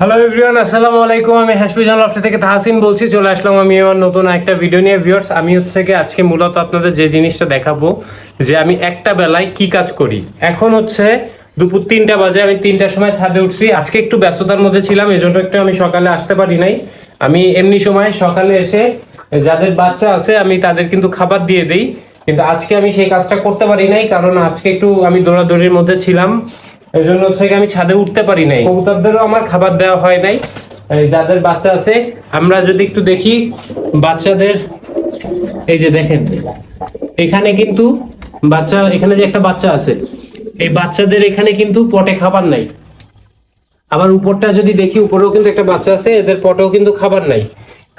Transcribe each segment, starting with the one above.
Hello everyone আসসালামু আলাইকুম। আমি হাসপিজান লফটে থেকে তাহসিন বলছি। চলে আসলাম আমি আমার নতুন একটা ভিডিও নিয়ে। ভিউয়ার্স আমি হচ্ছে কি আজকে মূলত আপনাদের যে জিনিসটা দেখাবো, যে আমি একটা বেলায় কি কাজ করি। এখন হচ্ছে দুপুর তিনটা বাজে, আমি তিনটার সময় ছাদে উঠছি। আজকে একটু ব্যস্ততার মধ্যে ছিলাম, এজন্য একটু আমি সকালে আসতে পারি নাই। আমি এমনি সময় সকালে এসে যাদের বাচ্চা আছে, আমি তাদের কিন্তু খাবার দিয়ে দিই। কিন্তু আজকে আমি সেই কাজটা করতে পারি নাই, কারণ আজকে একটু আমি দৌড়াদৌড়ির মধ্যে ছিলাম। এই জন্য হচ্ছে আমি ছাদে উঠতে পারি নাই। কবুতরদেরও আমার খাবার দেওয়া হয় নাই। যাদের বাচ্চা আছে, আমরা যদি একটু দেখি বাচ্চাদের, এই যে দেখেন, এখানে কিন্তু বাচ্চা, এখানে যে একটা বাচ্চা আছে, এই বাচ্চাদের এখানে কিন্তু পটে খাবার নাই। আবার উপরটা যদি দেখি, উপরেও কিন্তু একটা বাচ্চা আছে, এদের পটেও কিন্তু খাবার নাই।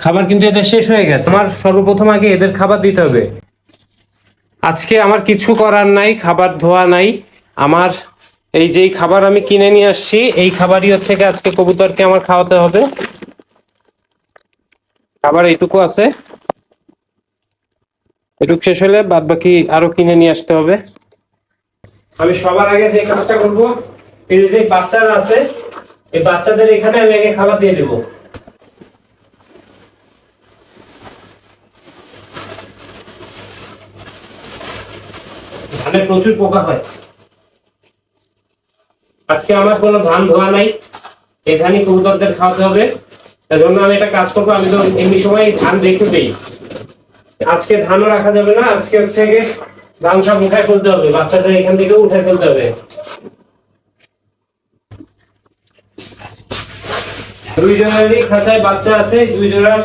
খাবার কিন্তু এদের শেষ হয়ে গেছে। আমার সর্বপ্রথম আগে এদের খাবার দিতে হবে। আজকে আমার কিছু করার নাই, খাবার ধোয়া নাই। আমার এই যে খাবার আমি কিনে নিয়ে আসছি, এই খাবারই হচ্ছে আজকে কবুতরকে আমার খাওয়াতে হবে। খাবার এইটুকু আছে। এটুকু শেষ হলে বাদ বাকি আরও কিনে নিয়ে আসতে হবে। আমি সবার আগে যে কাজটা করব এই যে বাচ্চারা আছে, এই বাচ্চাদের এখানে আমি আগে খাবার দিয়ে দেবো। ধানে প্রচুর পোকা হয়। আজকে আমার কোনো ধান ধোয়া নাই, এই ধানই কবুতরদের খাওয়াতে হবে। তার জন্য আমি একটা কাজ করব, আমি তো এমনি সময় ধান রেখে দেই। আজকে ধানও রাখা যাবে না, আজকে হচ্ছে ধান সব উঠায় ফেলতে হবে, বাচ্চাদের এখান থেকে উঠায় ফেলতে হবে। দুই জনেরই খাঁচায় বাচ্চা আছে, দুই জোড়ার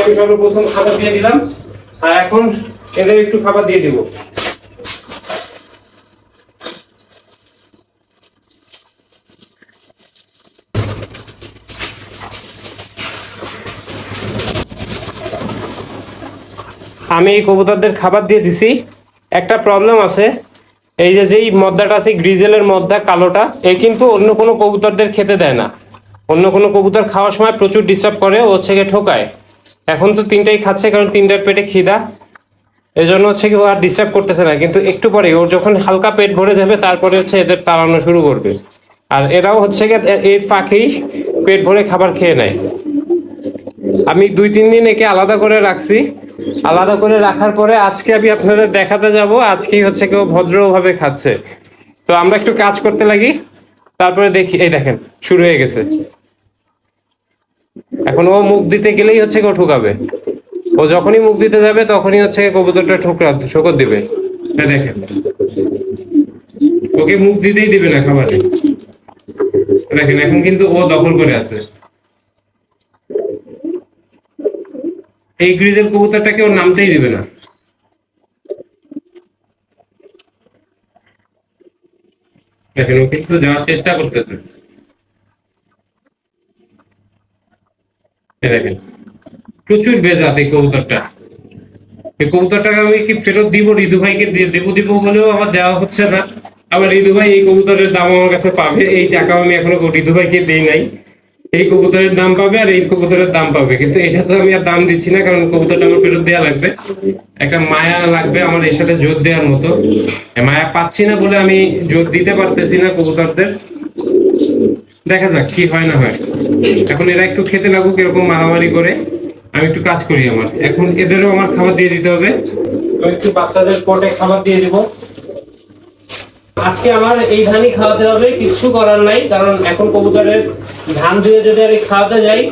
আমি সর্বপ্রথম খাবার দিয়ে দিলাম, আর এখন এদের একটু খাবার দিয়ে দিব। আমি এই কবুতরদের খাবার দিয়ে দিছি। একটা প্রবলেম আছে। এই যে যেই মদ্দাটা আছে, গ্রিজেলের মদ্দা, কালোটা, এ কিন্তু অন্য কোনো কবুতরদের খেতে দেয় না। অন্য কোনো কবুতর খাওয়ার সময় প্রচুর ডিস্টার্ব করে, ও হচ্ছে গিয়ে ঠোকায়। এখন তো তিনটাই খাচ্ছে, কারণ তিনটার পেটে খিদা। এই জন্য হচ্ছে কি ও আর ডিস্টার্ব করতেছে না। কিন্তু একটু পরে ওর যখন হালকা পেট ভরে যাবে, তারপরে হচ্ছে এদের তাড়ানো শুরু করবে। আর এরাও হচ্ছে গিয়ে এর ফাঁকেই পেট ভরে খাবার খেয়ে নেয়। আমি দুই, তিন দিন একে আলাদা করে রাখছি। আলাদা করে রাখার পরে আজকে আমি আপনাদের দেখাতে যাব। আজকেই হচ্ছে কেউ ভদ্রভাবে খাচ্ছে। তো আমরা একটু কাজ করতে লাগি। তারপরে দেখি, এই দেখেন, শুরু হয়ে গেছে। এখন ও মুখ দিতে গেলেই হচ্ছে কেউ ঠুকাবে। ও যখনই মুখ দিতে যাবে, তখনই হচ্ছে কবুতরটা ঠুকরা, ঠোকর দিবে। দেখেন। ওকে মুখ দিতেই দিবে না খাবারে। দেখেন, এখন কিন্তু ও দখল করে আছে। এই গ্রিজের কবুতরটাকে ওর নামতেই দিবে না। দেখেন, ও কিন্তু যাওয়ার চেষ্টা করতেছে। দেখেন, প্রচুর বেজাত এই কবুতরটা। এই কবুতরটাকে আমি কি ফেরত দিব? রিদু ভাইকে দেবো, দিব বলেও আমার দেওয়া হচ্ছে না। আবার রিদু ভাই এই কবুতরের দাম আমার কাছে পাবে, এই টাকাও আমি এখনও রিদু ভাইকে দিই নাই। এই কবুতরের দাম পাবে আর এই কবুতরের দাম পাবে। কিন্তু এটা তো আমি আর দাম দিচ্ছি না, কারণ কবুতরটা আমার ফেরত দেওয়া লাগবে। একটা মায়া লাগবে আমার এর সাথে জোর দেওয়ার মতো। মায়া পাচ্ছি না বলে আমি জোর দিতে পারতেছি না কবুতরদের। দেখা যাক কি হয় না হয়। এখন এরা একটু খেতে লাগুক, এরকম মারামারি করে। আমি একটু কাজ করি আমার। এখন এদেরও আমার খাবার দিয়ে দিতে হবে। একটু বাচ্চাদের পটে খাবার দিয়ে দিব। আজকে আমার এই ধানই খাওয়াতে হবে কিছু করার নাই, কারণ এখন কবুতরের ধান ধুয়ে যদি আমি খাওয়াতে যাই,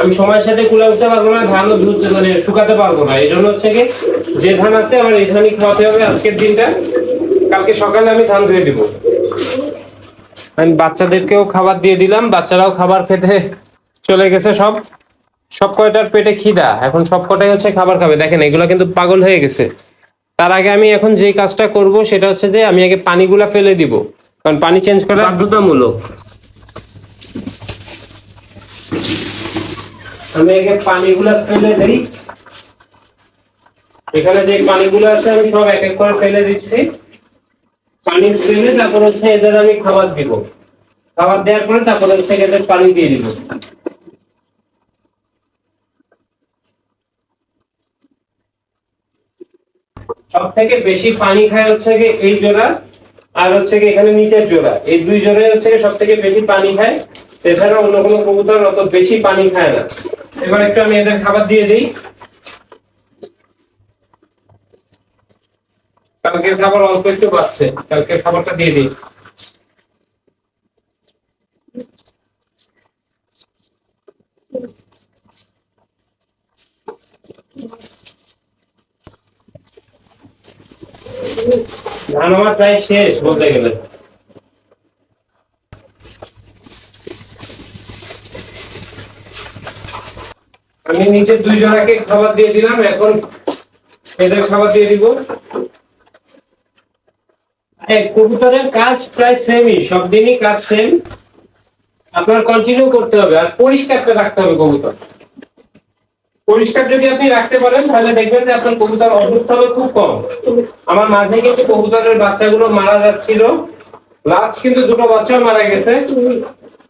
আমি সময়ের সাথে কুলা উঠতে পারব না ধানও ধুতে মানে শুকাতে পারব না। এই জন্য হচ্ছে কি, যে ধান আছে আমার এই ধানই খাওয়াতে হবে আজকের দিনটা। কালকে সকালে আমি ধান ধুয়ে দিব। আমি বাচ্চাদেরকেও খাবার দিয়ে দিলাম, বাচ্চারাও খাবার খেতে চলে গেছে সব। সব কয়টার পেটে খিদা? এখন সব কটাই হচ্ছে খাবার খাবে। দেখেন, এগুলো কিন্তু পাগল হয়ে গেছে। তার আগে আমি এখন যে কাজটা করব সেটা হচ্ছে যে আমি আগে পানিগুলা ফেলে দিব। কারণ পানি চেঞ্জ করা বাধ্যতামূলক। আমি আগে পানিগুলা ফেলে দেই। এখানে যে পানিগুলো আছে আমি সব এক এক করে ফেলে দিচ্ছি। পানি ফেলে তারপর হচ্ছে এদের আমি খাবার দিব। খাবার দেওয়ার পরে তারপর হচ্ছে এদের পানি দিয়ে দিব। সব থেকে বেশি পানি খায় হচ্ছে গিয়ে এই জোড়া, আর হচ্ছে কি এখানে নিচের জোড়া। এই দুই জোড়ায় হচ্ছে সব থেকে বেশি পানি খায়। এছাড়া অন্য কোনো কবুতর অত বেশি পানি খায় না। এবার একটু আমি এদের খাবার দিয়ে দিই। কালকের খাবার অল্প একটু বাড়ছে। কালকের খাবারটা দিয়ে দিই ধান আমার প্রায় শেষ বলতে গেলে। আমি নিচে দুই জনাকে খাবার দিয়ে দিলাম, এখন এদের খাবার দিয়ে দিব। কবুতরের কাজ প্রায় সেমই সব দিনই কাজ সেম আপনার কন্টিনিউ করতে হবে, আর পরিষ্কারটা রাখতে হবে কবুতর। পরিষ্কার যদি আপনি রাখতে পারেন, তাহলে দেখবেন যে আপনার কবুতর অসুস্থ খুব কম। আমার মাঝে কিন্তু কবুতরের বাচ্চাগুলো মারা যাচ্ছিল। লাস্ট কিন্তু দুটো বাচ্চাও মারা গেছে।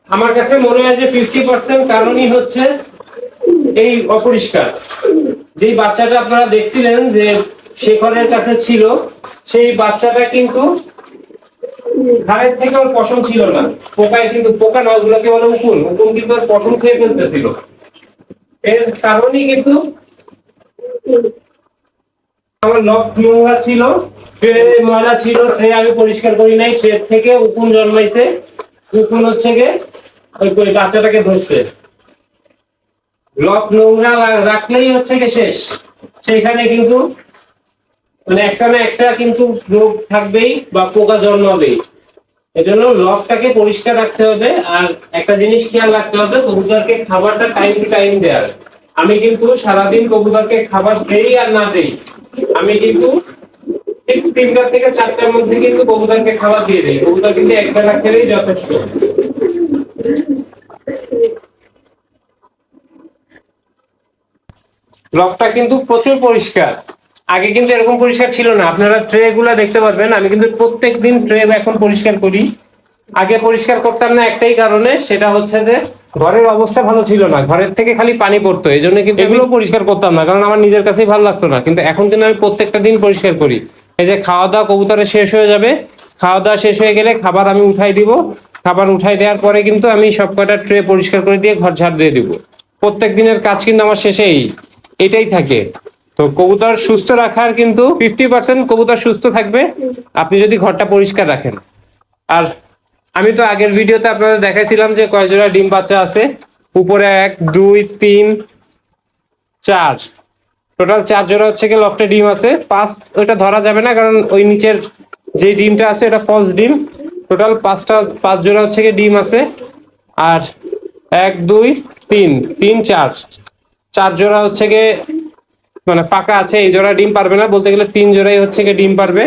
আমার কাছে মনে হয় যে ফিফটি পার্সেন্ট কারণই হচ্ছে এই অপরিষ্কার। যেই বাচ্চাটা আপনারা দেখছিলেন যে শেখরের কাছে ছিল, সেই বাচ্চাটা কিন্তু ঘাড়ের থেকে ওর পশম ছিল না। পোকায় কিন্তু পোকা না ওগুলোকে বলে উকুন। উকুন কিন্তু পশম খেয়ে ফেলতেছিল। এর কারণই কিন্তু আমার লক নোংরা ছিল ট্রে ময়লা ছিল ট্রে আমি পরিষ্কার করি নাই ট্রে থেকে উকুন জন্মাইছে। উকুন হচ্ছে গে, ওই বাচ্চাটাকে ধরছে। লক নোংরা রাখলেই হচ্ছে গে শেষ। সেইখানে কিন্তু মানে একটা না একটা কিন্তু রোগ থাকবেই বা পোকা জন্মাবেই। এজন্য লকটাকে পরিষ্কার রাখতে হবে আর একটা জিনিস খেয়াল রাখতে হবে, কবুতরকে খাবারটা টাইম টু টাইম দেওয়ার আমি কিন্তু সারাদিন কবুতরকে খাবার দেই আর না দেই, আমি কিন্তু তিনটা থেকে চারটার মধ্যে কিন্তু কবুতরকে খাবার দিয়ে দেই। কবুতর কিন্তু এক বেলা খেলেই যথেষ্ট। লফটা কিন্তু প্রচুর পরিষ্কার। আগে কিন্তু এরকম পরিষ্কার ছিল না। আপনারা ট্রে গুলা দেখতে পারবেন। আমি কিন্তু প্রত্যেক দিন ট্রে এখন পরিষ্কার করি। আগে পরিষ্কার করতাম না একটাই কারণে সেটা হচ্ছে যে ঘরের অবস্থা ভালো ছিল না। ঘরের থেকে খালি পানি পড়তো। এই জন্য কিন্তু এগুলো পরিষ্কার করতাম না কারণ আমার নিজের কাছেই ভালো লাগতো না। কিন্তু এখন কিন্তু আমি প্রত্যেকটা দিন পরিষ্কার করি। এই যে খাওয়া দাওয়া কবুতরে শেষ হয়ে যাবে। খাওয়া দাওয়া শেষ হয়ে গেলে খাবার আমি উঠাই দিব। খাবার উঠাই দেওয়ার পরে কিন্তু আমি সব কয়টা ট্রে পরিষ্কার করে দিয়ে ঘর ঝাড় দিয়ে দিব। প্রত্যেক দিনের কাজ কিন্তু আমার শেষেই। এটাই থাকে। তো কবুতর সুস্থ রাখার কিন্তু ফিফটি পার্সেন্ট কবুতর সুস্থ থাকবে। আপনি যদি ঘরটা পরিষ্কার রাখেন। আর আমি তো আগের ভিডিওতে আপনাদের দেখাইছিলাম যে কয় জোড়া ডিম বাচ্চা আছে। উপরে এক, দুই, তিন, চার। টোটাল চার জোড়া হচ্ছে কি লফটে ডিম আছে। পাঁচ ওটা ধরা যাবে না, কারণ ওই নিচের যে ডিমটা আছে এটা ফলস ডিম। টোটাল পাঁচটা পাঁচ জোড়া হচ্ছে কি ডিম আছে। আর এক, দুই, তিন তিন, চার। চার জোড়া হচ্ছে গিয়ে মানে ফাঁকা আছে, এই জোড়া ডিম পারবে না। বলতে গেলে তিন জোড়াই হচ্ছে গিয়ে ডিম পারবে।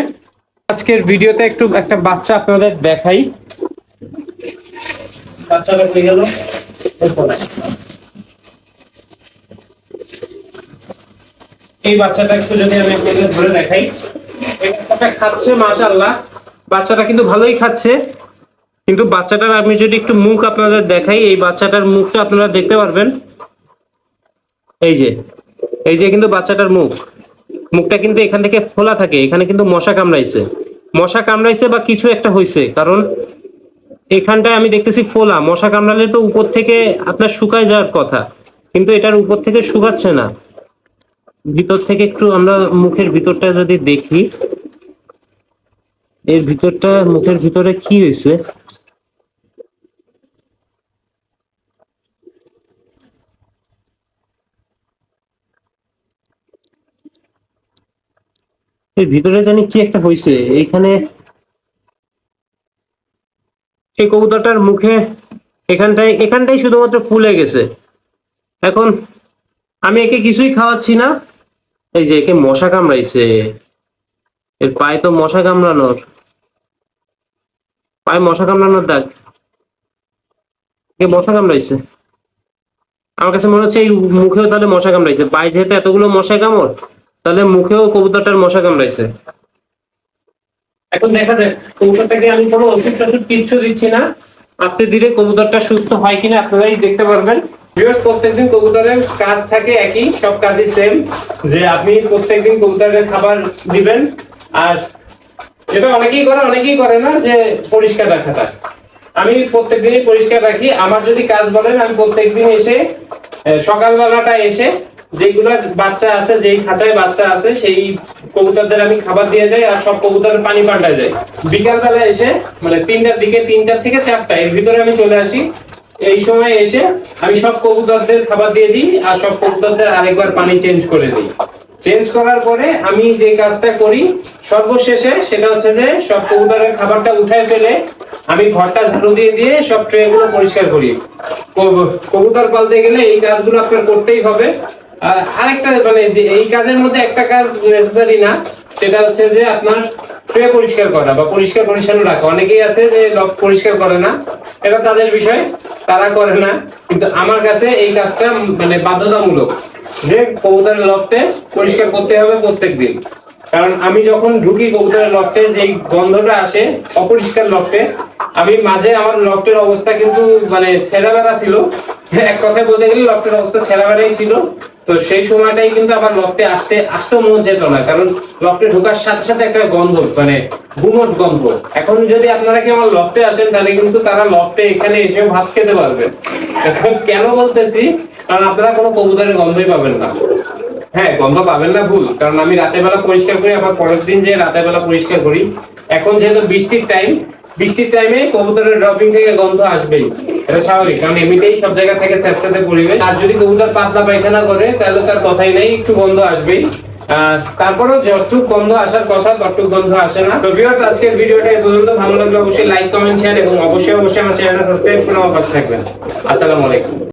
আজকের ভিডিওতে একটু একটা বাচ্চা আপনাদের দেখাই। বাচ্চাটা গেল। এই বাচ্চাটা একটু যদি আমি আপনাদের ধরে দেখাই। বাচ্চাটা খাচ্ছে মাশাল্লাহ বাচ্চাটা কিন্তু ভালোই খাচ্ছে। কিন্তু বাচ্চাটার আমি যদি একটু মুখ আপনাদের দেখাই, এই বাচ্চাটার মুখটা আপনারা দেখতে পারবেন। এই যে এই যে কিন্তু বাচ্চাটার মুখ, মুখটা কিন্তু এখান থেকে খোলা থাকে, এখানে কিন্তু মশা কামড়াইছে। মশা কামড়াইছে বা কিছু একটা হয়েছে কারণ এখানটায় আমি দেখতেছি ফোলা, মশা কামড়ালে তো উপর থেকে আপনার শুকায় যাওয়ার কথা, কিন্তু এটার উপর থেকে শুকাচ্ছে না। ভিতর থেকে একটু আমরা মুখের ভিতরটা যদি দেখি, এর ভিতরটা, মুখের ভিতরে কি হয়েছে এর ভিতরে জানি কি একটা হয়েছে এইখানে এই কবুতরটার মুখে এখানটায় এখানটাই শুধুমাত্র ফুলে গেছে। এখন আমি একে কিছুই খাওয়াচ্ছি না। এই যে একে মশা কামড়াইছে। এর পায়ে তো মশা কামড়ানোর। পায়ে মশা কামড়ানোর একে মশা কামড়াইছে। আমার কাছে মনে হচ্ছে এই মুখেও তাহলে মশা কামড়াইছে। পায়ে যেহেতু এতগুলো মশা কামড় তাহলে মুখেও কবুতরটার মশা কামড়াইছে। এখন দেখা যাক, কবুতরটাকে আমি কোনো অতিরিক্ত ওষুধ কিচ্ছু দিচ্ছি না। আস্তে ধীরে কবুতরটা সুস্থ হয় কিনা আপনারাই দেখতে পারবেন। প্রত্যেকদিন কবুতরের কাজ থাকে একই, সব কাজই সেম যে আপনি প্রত্যেকদিন কবুতরের খাবার দিবেন, আর এটা অনেকেই করে অনেকেই করে না যে পরিষ্কার রাখাটা। আমি প্রত্যেকদিনই পরিষ্কার রাখি। আমার যদি কাজ বলেন, আমি প্রত্যেকদিন এসে সকালবেলাটা এসে যেগুলো বাচ্চা আছে, যেই খাঁচায় বাচ্চা আছে, সেই কবুতরদের আমি খাবার দিয়ে যাই আর সব কবুতরের পানি পাল্টা যায় বিকালবেলা এসে মানে তিনটার দিকে, তিনটার থেকে চারটা এর ভিতরে আমি চলে আসি। এই সময় এসে আমি সব কবুতরদের খাবার দিয়ে দিই আর সব কবুতরদের আরেকবার পানি চেঞ্জ করে দিই। চেঞ্জ করার পরে আমি যে কাজটা করি, সর্বশেষে সেটা হচ্ছে যে সব কবুতরের খাবারটা উঠায় ফেলে আমি ঘরটা ঝাড়ু দিয়ে দিয়ে সব ট্রে গুলো পরিষ্কার করি। কব- কবুতর পালতে গেলে এই কাজগুলো আপনার করতেই হবে। আরেকটা মানে যে এই কাজের মধ্যে একটা কাজ নেসেসারি না, সেটা হচ্ছে যে আপনার ট্রে পরিষ্কার করা বা পরিষ্কার পরিচ্ছন্ন রাখা। অনেকেই আছে যে লক পরিষ্কার করে না, এটা তাদের বিষয়, তারা করে না। কিন্তু আমার কাছে এই কাজটা মানে বাধ্যতামূলক। যে কবুতরের লকটে পরিষ্কার করতে হবে প্রত্যেক দিন। কারণ আমি যখন ঢুকি কবুতরের লকটে যেই গন্ধটা আসে, অপরিষ্কার লকটে আমি মাঝে আমার লকটের অবস্থা কিন্তু মানে ছেঁড়া ছিল। এক কথায় বলতে গেলে লকটের অবস্থা ছেঁড়া ছিল। তো সেই সময়টাই কিন্তু আমার লকটে আসতে, আসতেও মন যেত না। কারণ লকটে ঢোকার সাথে সাথে একটা গন্ধ মানে গুমট গন্ধ। এখন যদি আপনারা কি আমার লকটে আসেন, তাহলে কিন্তু তারা লফটে এখানে এসে ভাত খেতে পারবে। এখন কেন বলতেছি? কারণ আপনারা কোনো কবুতরের গন্ধই পাবেন না। হ্যাঁ গন্ধ পাবেন না, ভুল। কারণ আমি রাতের বেলা পরিষ্কার করি, আবার পরের দিন যে রাতের বেলা পরিষ্কার করি। এখন যেহেতু বৃষ্টির টাইম বৃষ্টির টাইমে কবুতরের ড্রপিং থেকে গন্ধ আসবেই। এটা স্বাভাবিক, কারণ এমনিতেই সব জায়গা থেকে স্যাঁতস্যাঁতে পরিবেশ আর যদি কবুতর পাতলা পায়খানা করে, তাহলে তার কথাই নেই, একটু গন্ধ আসবেই। তারপরেও যতটুক গন্ধ আসার কথা, ততটুক গন্ধ আসে না। তো ভিউয়ার্স আজকের ভিডিওটা এই পর্যন্ত। ভালো লাগলে অবশ্যই লাইক কমেন্ট শেয়ার এবং অবশ্যই অবশ্যই আমার চ্যানেলটা সাবস্ক্রাইব করে আমার পাশে থাকবেন। আসসালামু আলাইকুম।